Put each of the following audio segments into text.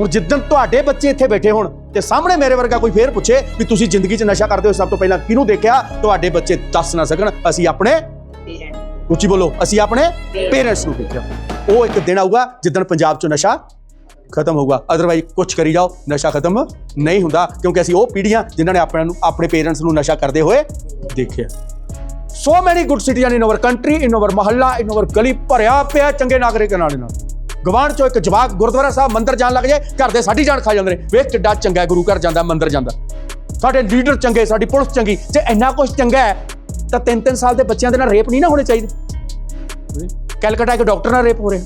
ਹੁਣ ਜਿੱਦਣ ਤੁਹਾਡੇ ਬੱਚੇ ਇੱਥੇ ਬੈਠੇ ਹੋਣ ਤੇ ਸਾਹਮਣੇ ਮੇਰੇ ਵਰਗਾ ਕੋਈ ਫੇਰ ਪੁੱਛੇ ਵੀ ਤੁਸੀਂ ਜ਼ਿੰਦਗੀ 'ਚ ਨਸ਼ਾ ਕਰਦੇ ਹੋ ਸਭ ਤੋਂ ਪਹਿਲਾਂ ਕਿਹਨੂੰ ਦੇਖਿਆ? ਤੁਹਾਡੇ ਬੱਚੇ ਦੱਸ ਨਾ ਸਕਣ ਅਸੀਂ ਆਪਣੇ ਉੱਚੀ ਬੋਲੋ ਅਸੀਂ ਆਪਣੇ ਪੇਰੈਂਟਸ ਨੂੰ ਦੇਖਿਆ। ਉਹ ਇੱਕ ਦਿਨ ਆਊਗਾ ਜਿੱਦਣ ਪੰਜਾਬ 'ਚ ਨਸ਼ਾ ਖਤਮ ਹੋਊਗਾ। ਅਦਰਵਾਈਜ਼ ਕੁਝ ਕਰੀ ਜਾਓ ਨਸ਼ਾ ਖਤਮ ਨਹੀਂ ਹੁੰਦਾ ਕਿਉਂਕਿ ਅਸੀਂ ਉਹ ਪੀੜ੍ਹੀਆਂ ਜਿਨ੍ਹਾਂ ਨੇ ਆਪਣੇ ਨੂੰ ਆਪਣੇ ਪੇਰੈਂਟਸ ਨੂੰ ਨਸ਼ਾ ਕਰਦੇ ਹੋਏ ਦੇਖਿਆ। So many good citizen in our country in our mohalla in our ਗਲੀ ਭਰਿਆ ਪਿਆ ਚੰਗੇ ਨਾਗਰਿਕਾਂ ਨਾਲ ਇਹਨਾਂ ਗਵਾਂਢ ਚੋਂ ਇੱਕ ਜਵਾਕ ਗੁਰਦੁਆਰਾ ਸਾਹਿਬ ਮੰਦਰ ਜਾਣ ਲੱਗ ਜਾਏ, ਘਰ ਦੇ ਸਾਡੀ ਜਾਨ ਖਾ ਜਾਂਦੇ ਨੇ। ਵੇਖ ਕਿੱਡਾ ਚੰਗਾ ਗੁਰੂ ਘਰ ਜਾਂਦਾ, ਮੰਦਰ ਜਾਂਦਾ। ਸਾਡੇ ਲੀਡਰ ਚੰਗੇ, ਸਾਡੀ ਪੁਲਿਸ ਚੰਗੀ। ਜੇ ਇੰਨਾ ਕੁਝ ਚੰਗਾ ਹੈ, ਤਾਂ ਤਿੰਨ ਤਿੰਨ ਸਾਲ ਦੇ ਬੱਚਿਆਂ ਦੇ ਨਾਲ ਰੇਪ ਨਹੀਂ ਨਾ ਹੋਣੇ ਚਾਹੀਦੇ। ਕੈਲਕਟਾ ਇੱਕ ਡਾਕਟਰ ਨਾਲ ਰੇਪ ਹੋ ਰਿਹਾ।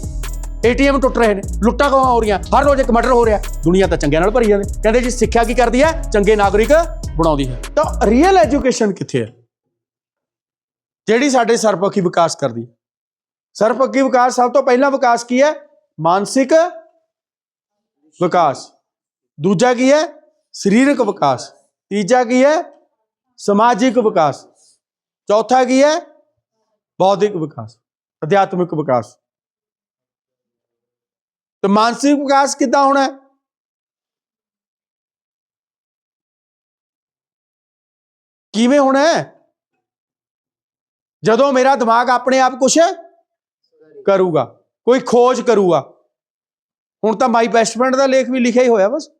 ਏਟੀਐਮ ਟੁੱਟ ਰਹੇ ਨੇ। ਲੁੱਟਾਂ ਖੋਹਾਂ ਹੋ ਰਹੀਆਂ। ਹਰ ਰੋਜ਼ ਇੱਕ ਮਰਡਰ ਹੋ ਰਿਹਾ। ਦੁਨੀਆ ਤਾਂ ਚੰਗਿਆਂ ਨਾਲ ਭਰੀ ਜਾਂਦੇ। ਕਹਿੰਦੇ ਜੀ, ਸਿੱਖਿਆ ਕੀ ਕਰਦੀ ਹੈ? ਚੰਗੇ ਨਾਗਰਿਕ ਬਣਾਉਂਦੀ ਹੈ। ਤਾਂ ਰੀਅਲ ਐਜੂਕੇਸ਼ਨ ਕਿੱਥੇ ਹੈ? ਜਿਹੜੀ ਸਾਡੇ ਸਰਪੱਖੀ ਵਿਕਾਸ ਕਰਦੀ ਹੈ। ਸਰਪੱਖੀ ਵਿਕਾਸ ਸਭ ਤੋਂ ਪਹਿਲਾਂ ਵਿਕਾਸ ਕੀ ਹੈ? ਮਾਨਸਿਕ ਵਿਕਾਸ। ਦੂਜਾ ਕੀ ਹੈ? ਸਰੀਰਕ ਵਿਕਾਸ। ਤੀਜਾ ਕੀ ਹੈ? ਸਮਾਜਿਕ ਵਿਕਾਸ। ਚੌਥਾ ਕੀ ਹੈ? ਬੌਧਿਕ ਵਿਕਾਸ, ਅਧਿਆਤਮਿਕ ਵਿਕਾਸ। ਤੇ ਮਾਨਸਿਕ ਵਿਕਾਸ ਕਿੱਦਾਂ ਹੋਣਾ? ਹੈ ਕਿਵੇਂ ਹੋਣਾ ਹੈ? ਜਦੋਂ ਮੇਰਾ ਦਿਮਾਗ ਆਪਣੇ ਆਪ ਕੁਛ ਕਰੂਗਾ। ਕੋਈ ਖੋਜ ਕਰੂਗਾ। ਹੁਣ ਤਾਂ ਮਾਈ ਬੈਸਟ ਫਰੈਂਡ ਦਾ ਲੇਖ ਵੀ ਲਿਖਿਆ ਹੀ ਹੋਇਆ ਬਸ।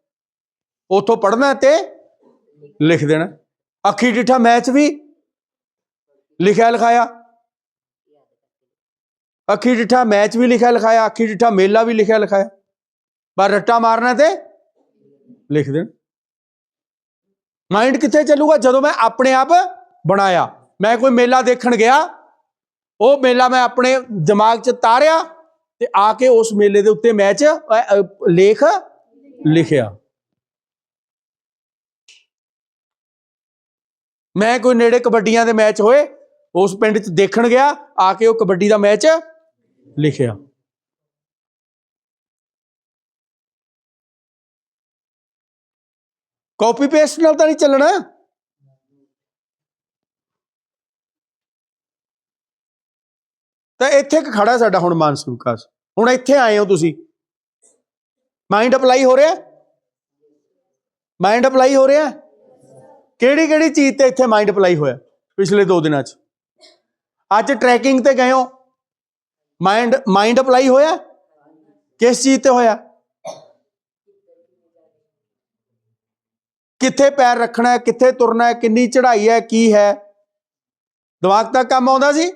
ਉਥੋਂ ਪੜ੍ਹਨਾ ਤੇ ਲਿਖ ਦੇਣਾ। ਅੱਖੀ ਡਿਠਾ ਮੈਚ ਵੀ ਲਿਖਿਆ ਲਿਖਾਇਆ। ਅੱਖੀ ਡਿਠਾ ਮੈਚ ਵੀ ਲਿਖਿਆ ਲਿਖਾਇਆ, ਅੱਖੀ ਡਿਠਾ ਮੇਲਾ ਵੀ ਲਿਖਿਆ ਲਿਖਾਇਆ। ਪਰ ਰੱਟਾ ਮਾਰਨਾ ਤੇ ਲਿਖ ਦੇਣ। ਮਾਈਂਡ ਕਿੱਥੇ ਚੱਲੂਗਾ? ਜਦੋਂ ਮੈਂ ਆਪਣੇ ਆਪ ਬਣਾਇਆ। ਮੈਂ ਕੋਈ ਮੇਲਾ ਦੇਖਣ ਗਿਆ, ਉਹ ਮੇਲਾ ਮੈਂ ਆਪਣੇ ਦਿਮਾਗ 'ਚ ਤਾਰਿਆ। ਤੇ ਆ ਕੇ ਉਸ ਮੇਲੇ ਦੇ ਉੱਤੇ ਮੈਚ ਅ, ਅ, ਲੇਖ ਲਿਖਿਆ ਮੈਂ ਕੋਈ ਨੇੜੇ ਕਬੱਡੀਆਂ ਦੇ ਮੈਚ ਹੋਏ ਉਸ ਪਿੰਡ 'ਚ ਦੇਖਣ ਗਿਆ ਆ ਕੇ ਉਹ ਕਬੱਡੀ ਦਾ ਮੈਚ ਲਿਖਿਆ ਕਾਪੀ ਪੇਸਟ ਨਾਲ ਤਾਂ ਨਹੀਂ ਚੱਲਣਾ ਤਾਂ ਇੱਥੇ ਇੱਕ ਖੜਾ ਸਾਡਾ ਹੁਣ ਮਾਨਸਿਕ ਵਿਕਾਸ ਹੁਣ ਇੱਥੇ ਆਏ ਹੋ ਤੁਸੀਂ। ਮਾਈਂਡ ਅਪਲਾਈ ਹੋ ਰਿਹਾ? ਮਾਈਂਡ ਅਪਲਾਈ ਹੋ ਰਿਹਾ? ਕਿਹੜੀ ਕਿਹੜੀ ਚੀਜ਼ ਤੇ ਇੱਥੇ ਮਾਈਂਡ ਅਪਲਾਈ ਹੋਇਆ ਪਿਛਲੇ 2 ਦਿਨਾਂ 'ਚ? ਅੱਜ ਟਰੈਕਿੰਗ ਤੇ ਗਏ ਹੋ। ਮਾਈਂਡ ਮਾਈਂਡ ਅਪਲਾਈ ਹੋਇਆ? ਕਿਸ ਚੀਜ਼ ਤੇ ਹੋਇਆ? ਕਿੱਥੇ ਪੈਰ ਰੱਖਣਾ ਹੈ, ਕਿੱਥੇ ਤੁਰਨਾ ਹੈ, ਕਿੰਨੀ ਚੜ੍ਹਾਈ ਹੈ, ਕੀ ਹੈ? ਦਿਮਾਗ ਤੱਕ ਕੰਮ ਆਉਂਦਾ ਸੀ।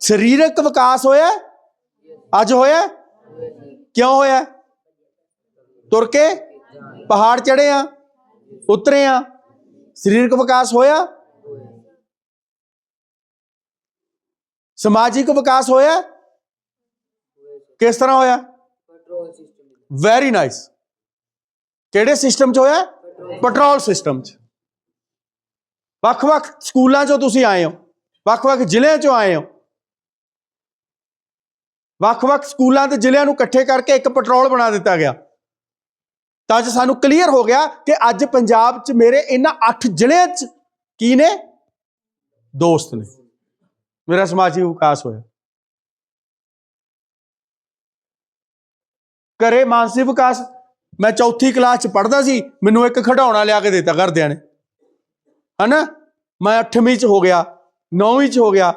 ਸਰੀਰਕ ਵਿਕਾਸ ਹੋਇਆ। ਅੱਜ ਹੋਇਆ ਕਿਉਂ ਹੋਇਆ ਤੁਰ ਕੇ ਪਹਾੜ ਚੜੇ ਆ ਉਤਰੇ ਆ ਸਰੀਰਕ ਵਿਕਾਸ ਹੋਇਆ ਸਮਾਜਿਕ ਵਿਕਾਸ ਹੋਇਆ ਕਿਸ ਤਰ੍ਹਾਂ ਹੋਇਆ ਵੈਰੀ ਨਾਈਸ ਕਿਹੜੇ ਸਿਸਟਮ 'ਚ ਹੋਇਆ ਪੈਟਰੋਲ ਸਿਸਟਮ 'ਚ ਵੱਖ-ਵੱਖ ਸਕੂਲਾਂ 'ਚੋਂ ਤੁਸੀਂ ਆਏ ਹੋ ਵੱਖ-ਵੱਖ ਜ਼ਿਲ੍ਹਿਆਂ 'ਚੋਂ ਆਏ ਹੋ ਵੱਖ-ਵੱਖ ਸਕੂਲਾਂ ਤੇ ਜ਼ਿਲ੍ਹਿਆਂ ਨੂੰ ਇਕੱਠੇ ਕਰਕੇ ਇੱਕ ਪੈਟਰੋਲ ਬਣਾ ਦਿੱਤਾ ਗਿਆ। ਤਾਂ ਅੱਜ ਸਾਨੂੰ ਕਲੀਅਰ ਹੋ ਗਿਆ ਕਿ ਅੱਜ ਪੰਜਾਬ 'ਚ ਮੇਰੇ ਇਹਨਾਂ 8 ਜ਼ਿਲ੍ਹਿਆਂ 'ਚ ਕੀ ਨੇ? ਦੋਸਤ ਨੇ। ਮੇਰਾ ਸਮਾਜਿਕ ਵਿਕਾਸ ਹੋਇਆ। ਕਰੇ ਮਾਨਸਿਕ ਵਿਕਾਸ। ਮੈਂ ਚੌਥੀ ਕਲਾਸ 'ਚ ਪੜ੍ਹਦਾ ਸੀ, ਮੈਨੂੰ ਇੱਕ ਖਿਡੌਣਾ ਲਿਆ ਕੇ ਦਿੱਤਾ ਘਰਦਿਆਂ ਨੇ। ਹਨਾ? ਮੈਂ 8ਵੀਂ 'ਚ ਹੋ ਗਿਆ 9ਵੀਂ 'ਚ ਹੋ ਗਿਆ।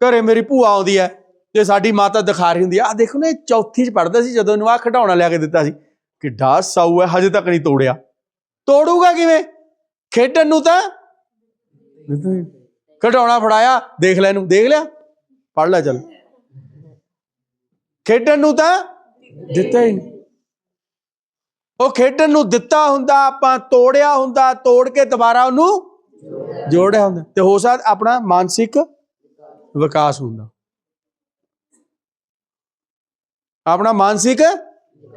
ਘਰੇ ਮੇਰੀ ਭੂਆ ਆਉਂਦੀ ਹੈ। ਤੇ ਸਾਡੀ ਮਾਤਾ ਦਿਖਾ ਰਹੀ ਹੁੰਦੀ ਆ, ਆਹ ਦੇਖੋ ਨਾ, ਇਹ ਚੌਥੀ 'ਚ ਪੜ੍ਹਦਾ ਸੀ ਜਦੋਂ ਇਹਨੂੰ ਆ ਖਿਡੌਣਾ ਲਿਆ ਕੇ ਦਿੱਤਾ ਸੀ। ਕਿੱਡਾ ਸਾਊ ਹੈ, ਹਜੇ ਤੱਕ ਨਹੀਂ ਤੋੜਿਆ। ਤੋੜੂਗਾ ਕਿਵੇਂ? ਖੇਡਣ ਨੂੰ ਤਾਂ ਖਿਡੌਣਾ ਫੜਾਇਆ, ਦੇਖ ਲੈ ਇਹਨੂੰ, ਦੇਖ ਲਿਆ? ਪੜ ਲੈ ਚੱਲ। ਖੇਡਣ ਨੂੰ ਤਾਂ ਦਿੱਤਾ ਹੀ ਨਹੀਂ। ਉਹ ਖੇਡਣ ਨੂੰ ਦਿੱਤਾ ਹੁੰਦਾ, ਆਪਾਂ ਤੋੜਿਆ ਹੁੰਦਾ, ਤੋੜ ਕੇ ਦੁਬਾਰਾ ਉਹਨੂੰ ਜੋੜਿਆ ਹੁੰਦਾ। ਤੇ ਹੋ ਸਕਦਾ ਆਪਣਾ ਮਾਨਸਿਕ ਵਿਕਾਸ ਹੁੰਦਾ। ਆਪਣਾ ਮਾਨਸਿਕ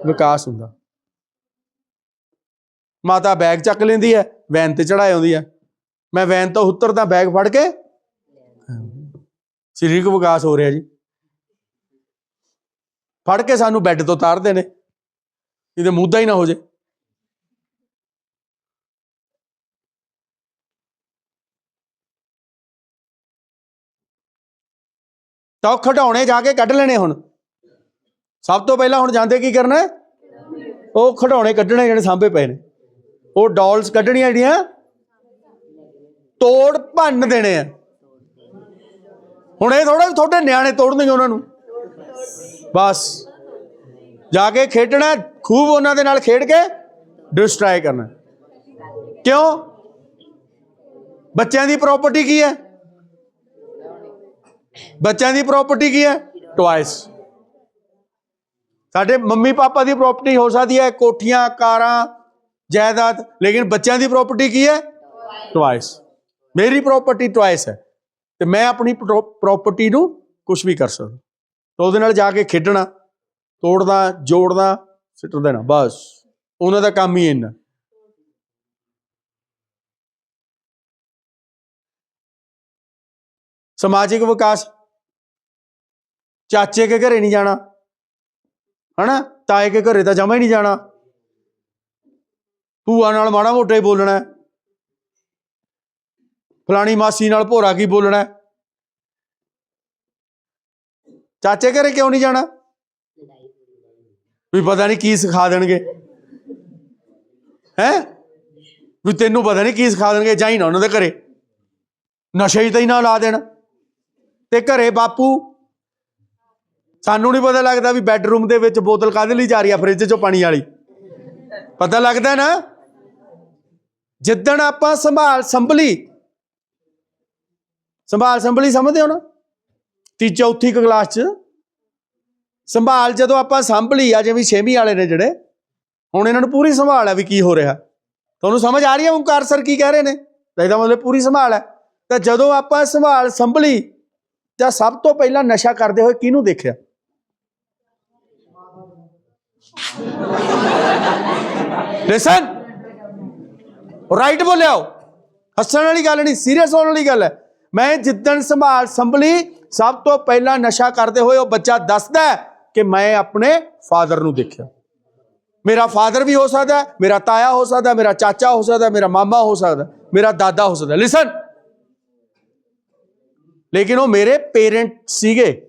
ਵਿਕਾਸ ਹੁੰਦਾ। ਮਾਤਾ ਬੈਗ ਚੱਕ ਲੈਂਦੀ ਹੈ, ਵੈਨ ਤੇ ਚੜਾਏ ਆਉਂਦੀ ਹੈ। ਮੈਂ ਵੈਨ ਤੋਂ ਉਤਰਦਾ ਬੈਗ ਫੜ ਕੇ ਸਰੀਰਕ ਵਿਕਾਸ ਹੋ ਰਿਹਾ ਜੀ। ਫੜ ਕੇ ਸਾਨੂੰ ਬੈੱਡ ਤੋਂ ਉਤਾਰਦੇ ਨੇ। ਇਹਦੇ ਮੁੱਦਾ ਹੀ ਨਾ ਹੋ ਜੇ। ਤਾਂ ਉਹ ਖਿਡੌਣੇ ਜਾ ਕੇ ਕੱਢ ਲੈਣੇ ਹੁਣ। ਸਭ ਤੋਂ ਪਹਿਲਾਂ ਹੁਣ ਜਾਂਦੇ ਕੀ ਕਰਨਾ? ਉਹ ਖਿਡੌਣੇ ਕੱਢਣੇ ਜਿਹੜੇ ਸਾਂਭੇ ਪਏ ਨੇ। ਉਹ ਡਾਲਸ ਕੱਢਣੀਆਂ ਜਿਹੜੀਆਂ, ਤੋੜ ਭੰਨ ਦੇਣੇ ਆ। ਹੁਣ ਇਹ ਥੋੜਾ ਤੁਹਾਡੇ ਨਿਆਣੇ ਤੋੜਨਗੇ ਉਹਨਾਂ ਨੂੰ। ਬਸ। ਜਾ ਕੇ ਖੇਡਣਾ, ਖੂਬ ਉਹਨਾਂ ਦੇ ਨਾਲ ਖੇਡ ਕੇ ਡਿਸਟਰਾਏ ਕਰਨਾ। ਕਿਉਂ? ਬੱਚਿਆਂ ਦੀ ਪ੍ਰਾਪਰਟੀ ਕੀ ਹੈ? ਬੱਚਿਆਂ ਦੀ ਪ੍ਰਾਪਰਟੀ ਕੀ ਹੈ? ਟਵਾਇਸ ਸਾਡੇ ਮੰਮੀ ਪਾਪਾ ਦੀ ਪ੍ਰਾਪਰਟੀ ਹੋ ਸਕਦੀ ਹੈ, ਕੋਠੀਆਂ, ਕਾਰਾਂ, ਜਾਇਦਾਦ, ਲੇਕਿਨ ਬੱਚਿਆਂ ਦੀ ਪ੍ਰਾਪਰਟੀ ਕੀ ਹੈ? ਟਵਾਇਸ ਮੇਰੀ ਪ੍ਰਾਪਰਟੀ ਟਵਾਇਸ ਹੈ। ਤੇ ਮੈਂ ਆਪਣੀ ਪ੍ਰਾਪਰਟੀ ਨੂੰ ਕੁਝ ਵੀ ਕਰ ਸਕਦਾ। ਤਾਂ ਉਹਦੇ ਨਾਲ ਜਾ ਕੇ ਖੇਡਣਾ ਤੋੜਨਾ ਜੋੜਨਾ ਸਿੱਟ ਦੇਣਾ, ਬਸ। ਉਹਨਾਂ ਦਾ ਕੰਮ ਹੀ ਇੰਨਾ। ਸਮਾਜਿਕ ਵਿਕਾਸ। ਚਾਚੇ ਕੇ ਘਰੇ ਨਹੀਂ ਜਾਣਾ। ਹਨਾ? ਤਾਏ ਕੇ ਘਰੇ ਤਾਂ ਜਮਾ ਹੀ ਨਹੀਂ ਜਾਣਾ। ਭੂਆ ਨਾਲ ਮਾੜਾ ਮੋਟਾ ਹੀ ਬੋਲਣਾ। ਫਲਾਣੀ ਮਾਸੀ ਨਾਲ ਭੋਰਾ ਕੀ ਬੋਲਣਾ। ਚਾਚੇ ਘਰੇ ਕਿਉਂ ਨਹੀਂ ਜਾਣਾ? ਵੀ ਪਤਾ ਨਹੀਂ ਕੀ ਸਿਖਾ ਦੇਣਗੇ। ਹੈ? ਵੀ ਤੈਨੂੰ ਪਤਾ ਨਹੀਂ ਕੀ ਸਿਖਾ ਦੇਣਗੇ ਜਾਈ ਨਾ ਉਹਨਾਂ ਦੇ ਘਰੇ। ਨਸ਼ੇ ਹੀ ਤਾਂ ਹੀ ਨਾ ਲਾ ਦੇਣ। ਤੇ ਘਰੇ ਬਾਪੂ ਸਾਨੂੰ ਨਹੀਂ ਪਤਾ ਲੱਗਦਾ ਵੀ ਬੈੱਡਰੂਮ ਦੇ ਵਿੱਚ ਬੋਤਲ ਕਾਹਦੇ ਲਈ ਜਾ ਰਹੀ ਆ, ਫ੍ਰਿਜ 'ਚੋਂ ਪਾਣੀ ਵਾਲੀ। ਪਤਾ ਲੱਗਦਾ ਨਾ? ਜਿੱਦਣ ਆਪਾਂ ਸੰਭਾਲ ਸੰਭਲੀ ਸੰਭਾਲ ਸੰਭਲੀ ਸਮਝਦੇ ਹੋ ਨਾ? ਤੀ ਚੌਥੀ ਕਲਾਸ 'ਚ ਸੰਭਾਲ ਜਦੋਂ ਆਪਾਂ ਸੰਭਲੀ ਆ, ਜਿਵੇਂ ਛੇਵੀਂ ਵਾਲੇ ਨੇ ਜਿਹੜੇ, ਹੁਣ ਇਹਨਾਂ ਨੂੰ ਪੂਰੀ ਸੰਭਾਲ ਹੈ ਵੀ ਕੀ ਹੋ ਰਿਹਾ। ਤੁਹਾਨੂੰ ਸਮਝ ਆ ਰਹੀ ਹੈ ਓਂਕਾਰ ਸਰ ਕੀ ਕਹਿ ਰਹੇ ਨੇ? ਤਾਂ ਇਹਦਾ ਮਤਲਬ ਪੂਰੀ ਸੰਭਾਲ ਹੈ ਤਾਂ ਜਦੋਂ ਆਪਾਂ ਸੰਭਾਲ ਸੰਭਲੀ, ਤਾਂ ਸਭ ਤੋਂ ਪਹਿਲਾਂ ਨਸ਼ਾ ਕਰਦੇ ਹੋਏ ਕਿਹਨੂੰ ਦੇਖਿਆ? ਲਿਸਨ ਰਾਈਟ ਬੋਲਿਓ ਹੱਸਣ ਵਾਲੀ ਗੱਲ ਨਹੀਂ ਸੀਰੀਅਸ ਹੋਣ ਵਾਲੀ ਗੱਲ ਹੈ। ਮੈਂ ਜਿੱਦਣ ਸੰਭਾਲ ਸੰਭਲੀ, ਸਭ ਤੋਂ ਪਹਿਲਾਂ ਨਸ਼ਾ ਕਰਦੇ ਹੋਏ ਉਹ ਬੱਚਾ ਦੱਸਦਾ ਕਿ ਮੈਂ ਆਪਣੇ ਫਾਦਰ ਨੂੰ ਦੇਖਿਆ। ਮੇਰਾ ਫਾਦਰ ਵੀ ਹੋ ਸਕਦਾ ਮੇਰਾ ਤਾਇਆ ਹੋ ਸਕਦਾ ਮੇਰਾ ਚਾਚਾ ਹੋ ਸਕਦਾ ਮੇਰਾ ਮਾਮਾ ਹੋ ਸਕਦਾ ਮੇਰਾ ਦਾਦਾ ਹੋ ਸਕਦਾ ਲਿਸਨ ਲੇਕਿਨ ਉਹ ਮੇਰੇ ਪੇਰੈਂਟ ਸੀਗੇ,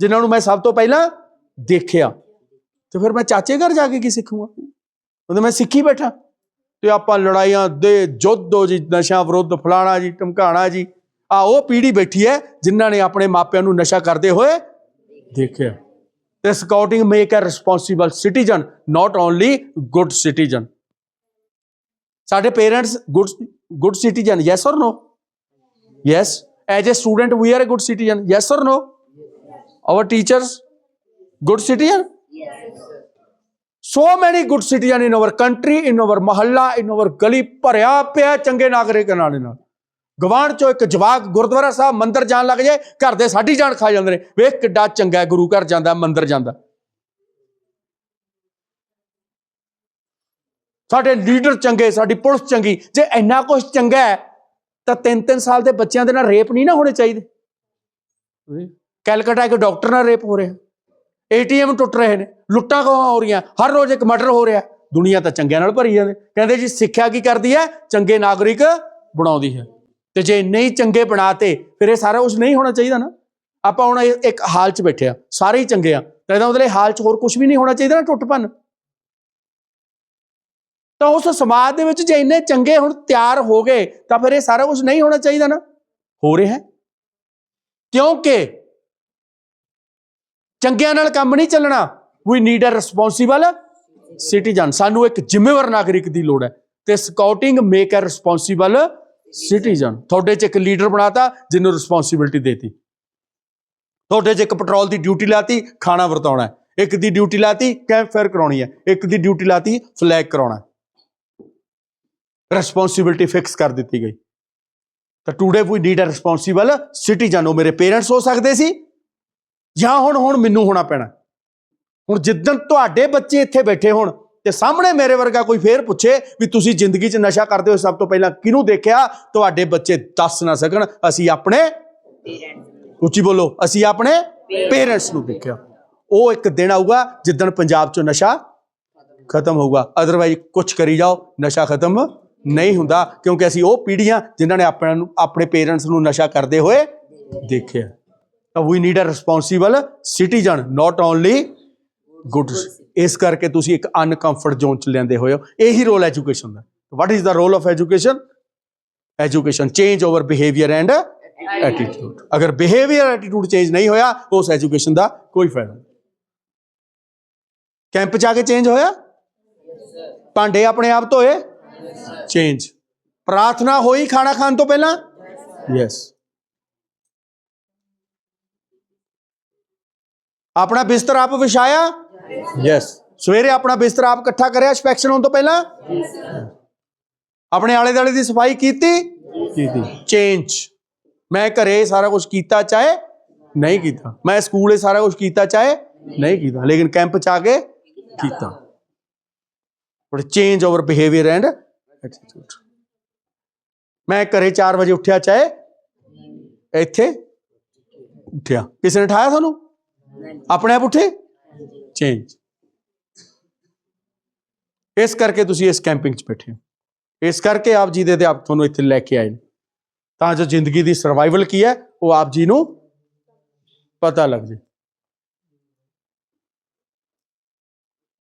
ਜਿਨ੍ਹਾਂ ਨੂੰ ਮੈਂ ਸਭ ਤੋਂ ਪਹਿਲਾਂ ਦੇਖਿਆ। ਤੇ ਫਿਰ ਮੈਂ ਚਾਚੇ ਘਰ ਜਾ ਕੇ ਕੀ ਸਿੱਖੂਗਾ ਉਹਦੇ ਮੈਂ ਸਿੱਖੀ ਬੈਠਾ ਤੇ ਆਪਾਂ ਲੜਾਈਆਂ ਦੇ ਜੁੱਧ ਹੋ ਜੀ ਨਸ਼ਾ ਵਿਰੁੱਧ ਫਲਾਣਾ ਜੀ ਟਮਕਾਣਾ ਜੀ ਆ ਉਹ ਪੀੜੀ ਬੈਠੀ ਹੈ ਜਿਨ੍ਹਾਂ ਨੇ ਆਪਣੇ ਮਾਪਿਆਂ ਨੂੰ ਨਸ਼ਾ ਕਰਦੇ ਹੋਏ ਦੇਖਿਆ ਤੇ scouting make a responsible citizen not only good citizen ਸਾਡੇ parents good good citizen yes or no yes as a student we are a good citizen yes or no our teachers good citizen so many good citizen in our country in our mohalla in our ਗਲੀ ਭਰਿਆ ਪਿਆ ਚੰਗੇ ਨਾਗਰਿਕ ਨਾਲ ਇਹਨਾਂ ਗਵਾਂਢ ਚੋਂ ਇੱਕ ਜਵਾਕ ਗੁਰਦੁਆਰਾ ਸਾਹਿਬ ਮੰਦਰ ਜਾਣ ਲੱਗ ਜਾਏ, ਘਰ ਦੇ ਸਾਡੀ ਜਾਨ ਖਾ ਜਾਂਦੇ ਨੇ। ਵੇਖ ਕਿੱਡਾ ਚੰਗਾ ਗੁਰੂ ਘਰ ਜਾਂਦਾ, ਮੰਦਰ ਜਾਂਦਾ। ਸਾਡੇ ਲੀਡਰ ਚੰਗੇ, ਸਾਡੀ ਪੁਲਿਸ ਚੰਗੀ, ਜੇ ਇੰਨਾ ਕੁਝ ਚੰਗਾ ਹੈ, ਤਾਂ ਤਿੰਨ ਤਿੰਨ ਸਾਲ ਦੇ ਬੱਚਿਆਂ ਦੇ ਨਾਲ ਰੇਪ ਨਹੀਂ ਨਾ ਹੋਣੇ ਚਾਹੀਦੇ। ਕੈਲਕਟਾ ਇੱਕ ਡਾਕਟਰ ਨਾਲ ਰੇਪ ਹੋ ਰਿਹਾ। ਏਟੀਐਮ ਟੁੱਟ ਰਹੇ ਨੇ, ਲੁੱਟਾਂ ਕਹਾਂ ਹੋ ਰਹੀਆਂ, ਹਰ ਰੋਜ਼ ਇੱਕ ਮਰਡਰ ਹੋ ਰਿਹਾ। ਦੁਨੀਆ ਤਾਂ ਚੰਗਿਆਂ ਨਾਲ ਭਰੀ ਜਾਂਦੇ। ਕਹਿੰਦੇ ਜੀ, ਸਿੱਖਿਆ ਕੀ ਕਰਦੀ ਹੈ? ਚੰਗੇ ਨਾਗਰਿਕ ਬਣਾਉਂਦੀ ਹੈ। ਤੇ ਜੇ ਨਹੀਂ ਚੰਗੇ ਬਣਾਤੇ, ਫਿਰ ਇਹ ਸਾਰਾ ਕੁਝ ਨਹੀਂ ਹੋਣਾ ਚਾਹੀਦਾ ਨਾ। ਆਪਾਂ ਹੁਣ ਇੱਕ ਹਾਲ 'ਚ ਬੈਠੇ ਆ ਸਾਰੇ ਹੀ ਚੰਗੇ ਆ ਤਾਂ ਇਹਦਾ ਮਤਲਬ ਹਾਲ 'ਚ ਹੋਰ ਕੁਝ ਵੀ ਨਹੀਂ ਹੋਣਾ ਚਾਹੀਦਾ ਨਾ ਟੁੱਟ ਭੰਨ ਤਾਂ ਉਸ ਸਮਾਜ ਦੇ ਵਿੱਚ ਜੇ ਇੰਨੇ ਚੰਗੇ ਹੁਣ ਤਿਆਰ ਹੋ ਗਏ, ਤਾਂ ਫਿਰ ਇਹ ਸਾਰਾ ਕੁਝ ਨਹੀਂ ਹੋਣਾ ਚਾਹੀਦਾ ਨਾ। ਹੋ ਰਿਹਾ ਕਿਉਂਕਿ ਚੰਗਿਆਂ ਨਾਲ ਕੰਮ ਨਹੀਂ ਚੱਲਣਾ। We need a responsible citizen ਸਾਨੂੰ ਇੱਕ ਜ਼ਿੰਮੇਵਾਰ ਨਾਗਰਿਕ ਦੀ ਲੋੜ ਹੈ ਤੇ scouting make a responsible citizen ਤੁਹਾਡੇ 'ਚ ਇੱਕ ਲੀਡਰ ਬਣਾਤਾ, ਜਿਹਨੂੰ ਰਿਸਪੌਂਸਿਬਿਲਟੀ ਦੇਤੀ। ਤੁਹਾਡੇ 'ਚ ਇੱਕ ਪੈਟਰੋਲ ਦੀ ਡਿਊਟੀ ਲਾਤੀ, ਖਾਣਾ ਵਰਤਾਉਣਾ ਇੱਕ ਦੀ ਡਿਊਟੀ ਲਾਤੀ ਕੈਂਪ ਫੇਅਰ ਕਰਾਉਣੀ ਹੈ। ਇੱਕ ਦੀ ਡਿਊਟੀ ਲਾਤੀ ਫਲੈਗ ਕਰਾਉਣਾ ਰਿਸਪੌਂਸਿਬਿਲਟੀ ਫਿਕਸ ਕਰ ਦਿੱਤੀ ਗਈ। ਤਾਂ today we need a responsible citizen ਉਹ ਮੇਰੇ ਪੇਰੈਂਟਸ ਹੋ ਸਕਦੇ ਸੀ। ਜਾਂ ਹੁਣ ਹੁਣ ਮੈਨੂੰ ਹੋਣਾ ਪੈਣਾ। ਹੁਣ ਜਿੱਦਣ ਤੁਹਾਡੇ ਬੱਚੇ ਇੱਥੇ ਬੈਠੇ ਹੋਣ ਤੇ ਸਾਹਮਣੇ ਮੇਰੇ ਵਰਗਾ ਕੋਈ ਫੇਰ ਪੁੱਛੇ ਵੀ ਤੁਸੀਂ ਜ਼ਿੰਦਗੀ 'ਚ ਨਸ਼ਾ ਕਰਦੇ ਹੋ, ਸਭ ਤੋਂ ਪਹਿਲਾਂ ਕਿਹਨੂੰ ਦੇਖਿਆ? ਤੁਹਾਡੇ ਬੱਚੇ ਦੱਸ ਨਾ ਸਕਣ, ਅਸੀਂ ਆਪਣੇ ਉੱਚੀ ਬੋਲੋ, ਅਸੀਂ ਆਪਣੇ ਪੇਰੈਂਟਸ ਨੂੰ ਦੇਖਿਆ। ਉਹ ਇੱਕ ਦਿਨ ਆਊਗਾ ਜਿੱਦਣ ਪੰਜਾਬ 'ਚੋਂ ਨਸ਼ਾ ਖਤਮ ਹੋਊਗਾ। ਅਦਰਵਾਈਜ਼ ਕੁਝ ਕਰੀ ਜਾਓ, ਨਸ਼ਾ ਖਤਮ ਨਹੀਂ ਹੁੰਦਾ, ਕਿਉਂਕਿ ਅਸੀਂ ਉਹ ਪੀੜ੍ਹੀਆਂ ਜਿਨ੍ਹਾਂ ਨੇ ਆਪਣਾ ਆਪਣੇ ਪੇਰੈਂਟਸ ਨੂੰ ਨਸ਼ਾ ਕਰਦੇ ਹੋਏ ਦੇਖਿਆ। We need a responsible citizen not only good ਇਸ ਕਰਕੇ ਤੁਸੀਂ ਇੱਕ ਅਨਕੰਫਰਟ ਜ਼ੋਨ ਚ ਲੈਂਦੇ ਹੋਏ ਹੋ। ਇਹੀ role education the. What is the role of education education change over behaviour and attitude ਅਗਰ ਬਿਹੇਵੀਅਰ ਐਟੀਟਿਊਡ ਚੇਂਜ ਨਹੀਂ ਹੋਇਆ ਉਸ ਐਜੂਕੇਸ਼ਨ ਦਾ ਕੋਈ ਫਾਇਦਾ ਨਹੀਂ। ਕੈਂਪ ਚ ਆ ਕੇ ਚੇਂਜ ਹੋਇਆ? ਭਾਂਡੇ ਆਪਣੇ ਆਪ ਧੋਏ? ਚੇਂਜ ਪ੍ਰਾਰਥਨਾ ਹੋਈ ਖਾਣਾ ਖਾਣ ਤੋਂ ਪਹਿਲਾਂ? ਯੈਸ ਆਪਣਾ ਬਿਸਤਰ ਆਪ ਵਿਛਾਇਆ? ਯੈਸ ਸਵੇਰੇ ਆਪਣਾ ਬਿਸਤਰ ਆਪ ਇਕੱਠਾ ਕਰਿਆ ਇੰਸਪੈਕਸ਼ਨ ਹੋਣ ਤੋਂ ਪਹਿਲਾਂ? ਆਪਣੇ ਆਲੇ ਦਾਲੇ ਦੀ ਸਫ਼ਾਈ ਕੀਤੀ? ਕੀਤੀ। ਚੇਂਜ ਮੈਂ ਘਰੇ ਸਾਰਾ ਕੁਝ ਕੀਤਾ ਚਾਹੇ ਨਹੀਂ ਕੀਤਾ। ਮੈਂ ਸਕੂਲੇ ਸਾਰਾ ਕੁਝ ਕੀਤਾ ਚਾਹੇ ਨਹੀਂ ਕੀਤਾ। ਲੇਕਿਨ ਕੈਂਪ ਚ ਆ ਕੇ ਕੀਤਾ। But change over behaviour and attitude ਮੈਂ ਘਰੇ 4 ਵਜੇ ਉੱਠਿਆ ਚਾਹੇ ਇੱਥੇ ਉੱਠਿਆ। ਕਿਸੇ ਨੇ ਠਾਇਆ ਤੁਹਾਨੂੰ? ਆਪਣੇ ਆਪ ਉੱਠੇ? ਚੇਂਜ ਇਸ ਕਰਕੇ ਤੁਸੀਂ ਇਸ ਕੈਂਪਿੰਗ 'ਚ ਬੈਠੇ ਹੋ। ਇਸ ਕਰਕੇ ਆਪ ਜੀ ਦੇ ਅਧਿਆਪਕ ਤੁਹਾਨੂੰ ਇੱਥੇ ਲੈ ਕੇ ਆਏ ਨੇ। ਤਾਂ ਜੋ ਜ਼ਿੰਦਗੀ ਦੀ ਸਰਵਾਈਵਲ ਕੀ ਹੈ ਉਹ ਆਪ ਜੀ ਨੂੰ ਪਤਾ ਲੱਗ ਜੇ